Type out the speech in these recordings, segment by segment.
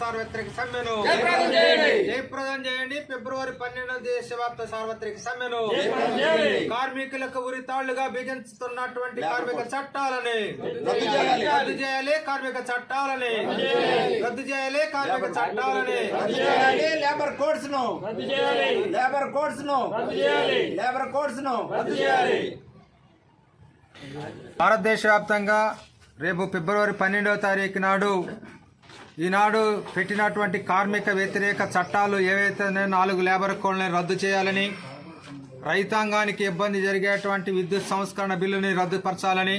సార్వత్రిక సమ్మెను. జయప్రదం చేయండి. ఫిబ్రవరి పన్నెండవ దేశవ్యాప్త సార్వత్రిక సమ్మెను. కార్మికులకు ఉరి తాళ్ళుగా బిగించుతున్నటువంటి కార్మిక చట్టాలని. రద్దు చేయాలి. కార్మిక చట్టాలని. రద్దు చేయాలి. కార్మిక చట్టాలని. లేబర్ కోడ్స్ను లేబర్ కోడ్స్ను లేబర్ కోడ్స్ను భారతదేశ వ్యాప్తంగా రేపు ఫిబ్రవరి పన్నెండవ తారీఖు నాడు ఈనాడు పెట్టినటువంటి కార్మిక వ్యతిరేక చట్టాలు ఏవైతే నాలుగు లేబర్ కోడ్లను రద్దు చేయాలని రైతాంగానికి ఇబ్బంది జరిగేటువంటి విద్యుత్ సంస్కరణ బిల్లుని రద్దుపరచాలని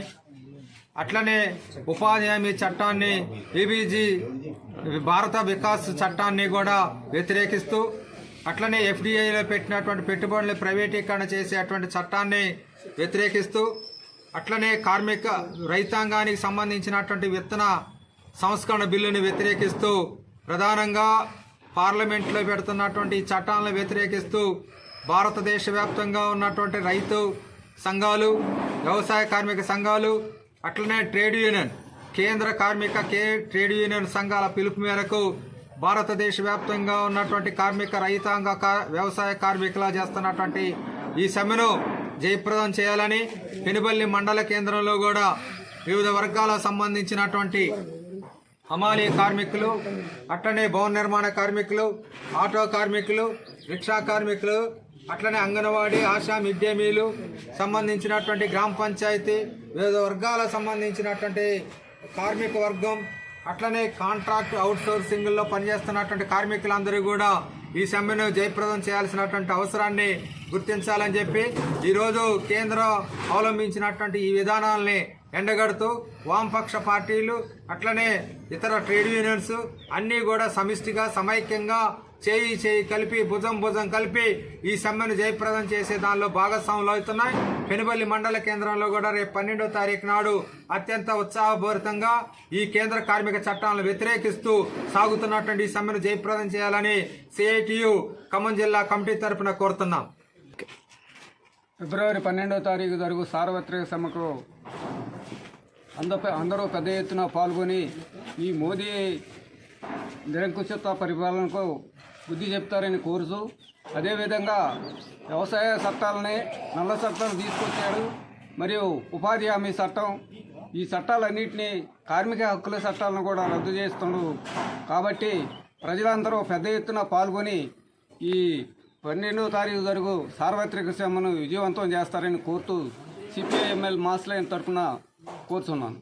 అట్లనే ఉపాధి హామీ చట్టాన్ని ఈబీజీ భారత వికాస్ చట్టాన్ని కూడా వ్యతిరేకిస్తూ అట్లనే ఎఫ్డీఐలో పెట్టినటువంటి పెట్టుబడులు ప్రైవేటీకరణ చేసేటువంటి చట్టాన్ని వ్యతిరేకిస్తూ అట్లనే కార్మిక రైతాంగానికి సంబంధించినటువంటి విత్తన సంస్కరణ బిల్లుని వ్యతిరేకిస్తూ ప్రధానంగా పార్లమెంట్లో పెడుతున్నటువంటి చట్టాలను వ్యతిరేకిస్తూ భారతదేశ వ్యాప్తంగా ఉన్నటువంటి రైతు సంఘాలు వ్యవసాయ కార్మిక సంఘాలు అట్లనే ట్రేడ్ యూనియన్ కేంద్ర కార్మిక కే ట్రేడ్ యూనియన్ సంఘాల పిలుపు మేరకు భారతదేశ వ్యాప్తంగా ఉన్నటువంటి కార్మిక రైతాంగ వ్యవసాయ కార్మికుల చేస్తున్నటువంటి ఈ సమ్మెను జయప్రదం చేయాలని పెనుబల్లి మండల కేంద్రంలో కూడా వివిధ వర్గాలకు సంబంధించినటువంటి హమాలీ కార్మికులు అట్లనే భవన నిర్మాణ కార్మికులు ఆటో కార్మికులు రిక్షా కార్మికులు అట్లనే anganwadi ASHA mid day meal సంబంధించినటువంటి గ్రామ పంచాయతీ వివిధ వర్గాలకు సంబంధించినటువంటి కార్మిక వర్గం అట్లనే కాంట్రాక్ట్ అవుట్ సోర్సింగ్లో పనిచేస్తున్నటువంటి కార్మికులందరూ కూడా ఈ సమ్మెను జయప్రదం చేయాల్సినటువంటి అవసరాన్ని గుర్తించాలని చెప్పి ఈరోజు కేంద్రం అవలంబించినటువంటి ఈ విధానాల్ని ఎండగడుతూ వామపక్ష పార్టీలు అట్లనే ఇతర ట్రేడ్ యూనియన్స్ అన్నీ కూడా సమిష్టిగా సమైక్యంగా చేయి చేయి కలిపి భుజం భుజం కలిపి ఈ సమ్మెను జయప్రదం చేసే దానిలో భాగస్వాములు అవుతున్నాయి. పెనుబల్లి మండల కేంద్రంలో కూడా రేపు పన్నెండో తారీఖు నాడు అత్యంత ఉత్సాహభరితంగా ఈ కేంద్ర కార్మిక చట్టాలను వ్యతిరేకిస్తూ సాగుతున్నటువంటి ఈ సమ్మెను జయప్రదం చేయాలని సిఐటియు ఖమ్మం జిల్లా కమిటీ తరపున కోరుతున్నాం. ఫిబ్రవరి పన్నెండో తారీఖు జరుగు సార్వత్రిక సమ్మెకు అందరూ అందరూ పెద్ద ఎత్తున పాల్గొని ఈ మోదీ నిరంకుశత పరిపాలనకు బుద్ధి చెప్తారని కోరుతూ అదేవిధంగా వ్యవసాయ చట్టాలని నల్ల చట్టం తీసుకొచ్చాడు. మరియు ఉపాధి హామీ చట్టం. ఈ చట్టాలన్నింటినీ కార్మిక హక్కుల చట్టాలను కూడా రద్దు చేస్తుండు కాబట్టి ప్రజలందరూ పెద్ద ఎత్తున పాల్గొని ఈ పన్నెండో తారీఖు జరుగు సార్వత్రిక సమ్మెను విజయవంతం చేస్తారని కోరుతూ సిపిఐఎంఎల్ మాస్లైన్ తరఫున కోరుతున్నాను.